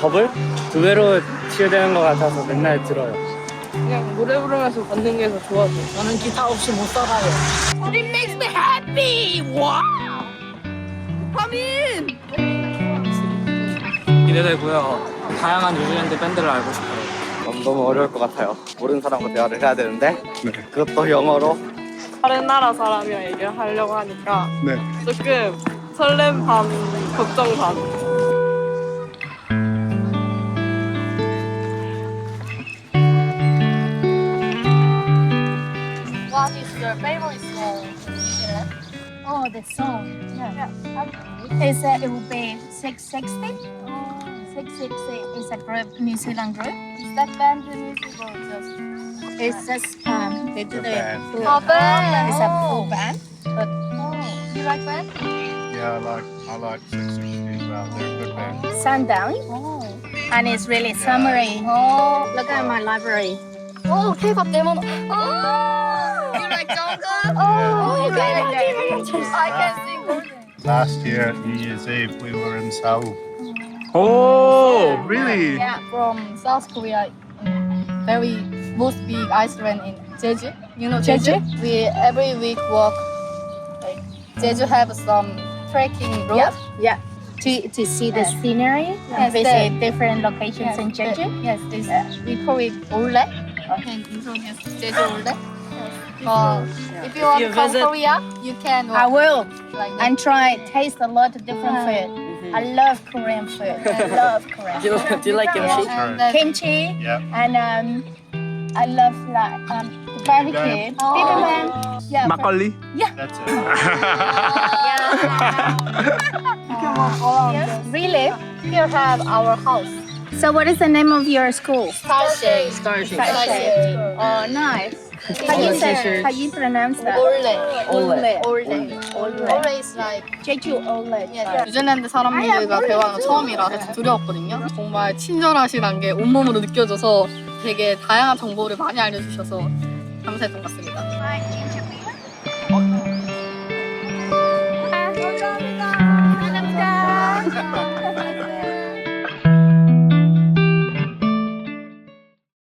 더블 두 배로 치유되는 것 같아서 맨날 들어요. 그냥 노래 부르면서 걷는 게 더 좋아서. 저는 기타 없이 못 살아요. 기대되고요. 다양한 뉴질랜드 밴드를 알고 싶어요. 너무, 너무 어려울 것 같아요. 모르는 사람과 대화를 해야 되는데 그것도 영어로 다른 나라 사람이랑 얘기를 하려고 하니까 네. 조금 설렘 반, 걱정 반. Your favorite song in New Zealand? Oh, the song. Yeah. It's uh, it will be 660. 660 is a group, New Zealand group. Is that band music or just It's just um, they do the band. full- Oh, band. It's a full band. oh, you like band? Yeah, I like I like 660 as well. They're a good band. Sundown, Oh, and it's really summery. oh, Look at my library. oh, K-pop demon. Oh, you like Jungkook? Oh, oh okay, okay. I can sing Last year at New Year's Eve, we were in Seoul. Oh, 오 Really? Yeah, from South Korea. Very most big Iceland in Jeju. You know Jeju? We every week walk. Like Jeju have some trekking route. Yep. Yeah. To, to see the Yeah. scenery Yes, and visit the- different locations Yes, in Jeju. the- Yes, this we call it Ole. And in Korean, Jeju Ole. Oh, if you want to you come visit- Korea, you can. I will. Like. And try taste a lot of different food. Mm-hmm. I love Korean food. I love Korean. Do food. you, do you like kimchi? Yeah, and then- Kimchi Yeah. and um, I love like um, barbecue, Oh. bibimbap. Yeah, That's it. yeah. live. really. Here have our house. So what is the name of your school? Starshade. Starship. Starshade. Oh, nice. How you say? How you pronounce that? Ole. Ole. Ole. Ole. Ole is like Jeju Ole. 뉴질랜드 사람들과 대화하는 처음이라 되게 두려웠거든요. 정말 친절하시단 게 온몸으로 느껴져서 되게 다양한 정보를 많이 알려주셔서 감사했던 것 같습니다.